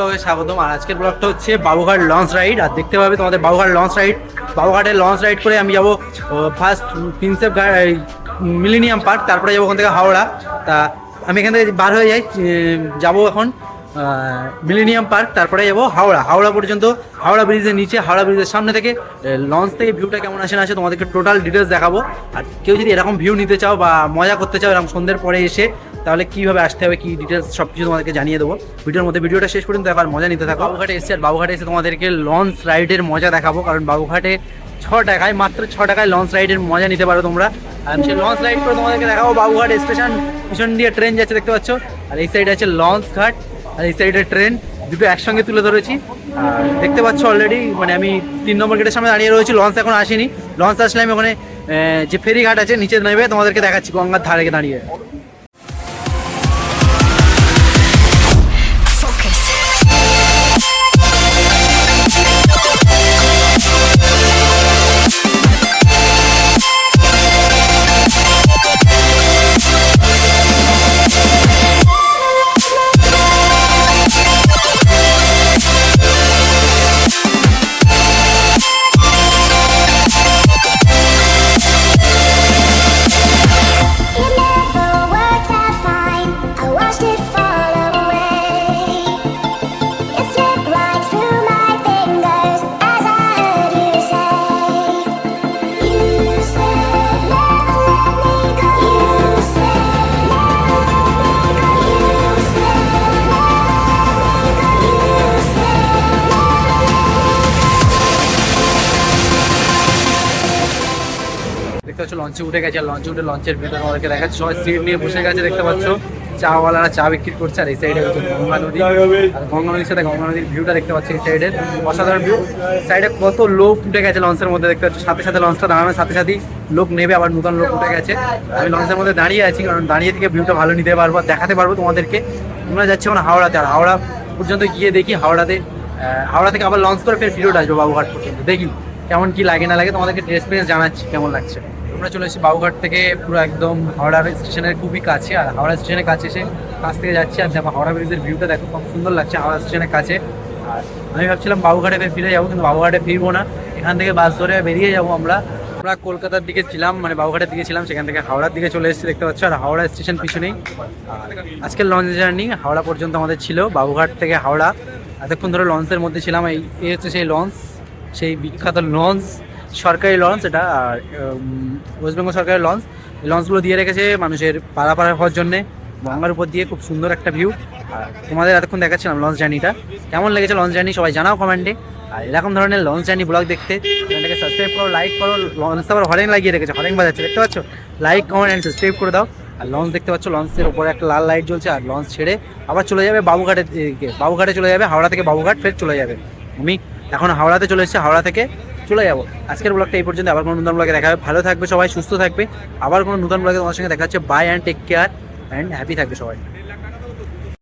ব্লগে স্বাগতম। আর আজকের ব্লগটা হচ্ছে বাবুঘাট লঞ্চ রাইড। আর দেখতে পাবে তোমাদের বাবুঘাট লঞ্চ রাইড। বাবুঘাটে লঞ্চ রাইড করে আমি যাব ফার্স্ট প্রিন্সেপ মিলিনিয়াম পার্ক তারপরে যাব ওখান থেকে হাওড়া। তা আমি এখান থেকে বার হয়ে যাই যাব এখন। মিলিনিয়াম পার্ক তারপরে যাব হাওড়া। হাওড়া পর্যন্ত, হাওড়া ব্রিজের নিচে, হাওড়া ব্রিজের সামনে থেকে লঞ্চ থেকে ভিউটা কেমন আসে না আসে তোমাদেরকে টোটাল ডিটেলস দেখাবো। আর কেউ যদি এরকম ভিউ নিতে চাও বা মজা করতে চাও, এরকম সন্ধ্যের পরে এসে, তাহলে কীভাবে আসতে হবে, কী ডিটেলস সব কিছু তোমাদেরকে জানিয়ে দেবো। ভিডিওর মধ্যে ভিডিওটা শেষ পর্যন্ত দেখার মজা নিতে থাকো। বাবুঘাটে এসে আর বাবুঘাটে এসে তোমাদেরকে লঞ্চ রাইডের মজা দেখাবো, কারণ বাবুঘাটে ছ টাকায়, মাত্র ছ টাকায় লঞ্চ রাইডের মজা নিতে পারো তোমরা। আর সেই লঞ্চ রাইড করে তোমাদেরকে দেখাবো, বাবুঘাট স্টেশন পিছন দিয়ে ট্রেন যাচ্ছে, দেখতে পাচ্ছ? আর এই সাইডে আছে লঞ্চ ঘাট। আর এই সাইডে ট্রেন দুটো একসঙ্গে তুলে ধরেছি। দেখতে পাচ্ছ অলরেডি মানে আমি তিন নম্বর গেটের সামনে দাঁড়িয়ে রয়েছি লঞ্চ এখন আসেনি। লঞ্চ আসলে আমি ওখানে যে ফেরি ঘাট আছে, নিচে নেবে, তোমাদেরকে দেখাচ্ছি গঙ্গার ধারে দাঁড়িয়ে। দেখতে পাচ্ছ লঞ্চে উঠে গেছে, আর লঞ্চে উঠে লঞ্চের ভিতরে আমাদেরকে দেখাচ্ছে, সবাই সিট নিয়ে বসে গেছে, দেখতে পাচ্ছ। চাওয়ালারা চা বিক্রি করছে, আর এই সাইডে হচ্ছে গঙ্গা নদী। আর গঙ্গা নদীর সাথে গঙ্গা নদীর ভিউটা দেখতে পাচ্ছি, এই সাইডের অসাধারণ ভিউ সাইডে কত লোক উঠে গেছে লঞ্চের মধ্যে, দেখতে পাচ্ছ। সাথে সাথে লঞ্চটা দাঁড়ানোর সাথে সাথেই লোক নেবে, আবার নতুন লোক উঠে গেছে। আমি লঞ্চের মধ্যে দাঁড়িয়ে আছি, কারণ দাঁড়িয়ে থেকে ভিউটা ভালো নিতে পারব দেখাতে পারব তোমাদেরকে। তোমরা যাচ্ছে এখন হাওড়াতে, আর হাওড়া পর্যন্ত গিয়ে দেখি হাওড়াতে হাওড়া থেকে আবার লঞ্চ করে ফের ফিরোট আসব বাবুঘাট পর্যন্ত। দেখি কেমন কি লাগে, না লাগে তোমাদেরকে এক্সপিরিয়েন্স জানাচ্ছি, কেমন লাগছে। আমরা চলে এসেছি বাবুঘাট থেকে পুরো একদম হাওড়া স্টেশনের খুবই কাছে, আর হাওড়া স্টেশনের কাছে এসে কাছ থেকে যাচ্ছি। আর হাওড়া ব্রিজের ভিউটা দেখো, খুব সুন্দর লাগছে হাওড়া স্টেশনের কাছে। আর আমি ভাবছিলাম বাবুঘাটে ফের যাব, কিন্তু বাবুঘাটে ফিরবো না। এখান থেকে বাস ধরে বেরিয়ে যাব আমরা। আমরা কলকাতার দিকে ছিলাম মানে বাবুঘাটের দিকে ছিলাম, সেখান থেকে হাওড়ার দিকে চলে এসেছি, দেখতে পাচ্ছ। আর হাওড়া স্টেশন পিছনেই। আজকের লঞ্চ জার্নি হাওড়া পর্যন্ত আমাদের ছিল, বাবুঘাট থেকে হাওড়া। এতক্ষণ ধরে লঞ্চের মধ্যে ছিলাম, এই এই হচ্ছে সেই লঞ্চ সেই বিখ্যাত লঞ্চ সরকারি লঞ্চ এটা, আর ওয়েস্ট বেঙ্গল সরকারের লঞ্চ লঞ্চগুলো দিয়ে রেখেছে মানুষের পারাপার হওয়ার জন্যে। গঙ্গার উপর দিয়ে খুব সুন্দর একটা ভিউ আর তোমাদের এতক্ষণ দেখাচ্ছিলাম লঞ্চ জার্নিটা কেমন লেগেছে লঞ্চ জার্নি সবাই জানাও কমেন্টে আর এরকম ধরনের লঞ্চ জার্নি ব্লগ দেখতে চ্যানেলটাকে সাবস্ক্রাইব করো লাইক করো। লঞ্চ আবার হরেন লাগিয়ে রেখেছে, হরেন বাজাচ্ছে, দেখতে পাচ্ছ? লাইক কমেন্ট অ্যান্ড সাবস্ক্রাইব করে দাও। আর লঞ্চ দেখতে পাচ্ছ লঞ্চের উপরে একটা লাল লাইট জ্বলছে, আর লঞ্চ ছেড়ে আবার চলে যাবে বাবুঘাটের দিকে। বাবুঘাটে চলে যাবে, হাওড়া থেকে বাবুঘাট ফের চলে যাবে। আমি এখন হাওড়াতে চলে এসেছি, হাওড়া থেকে চলে যাব। আজকের ব্লগটা এই পর্যন্ত। আবার কোনো নতুন ব্লগে দেখা হবে। ভালো থাকবে সবাই, সুস্থ থাকবে। আবার কোনো নতুন ব্লগে তোমার সঙ্গে দেখা হচ্ছে। Bye and take care and happy থাকবে সবাই।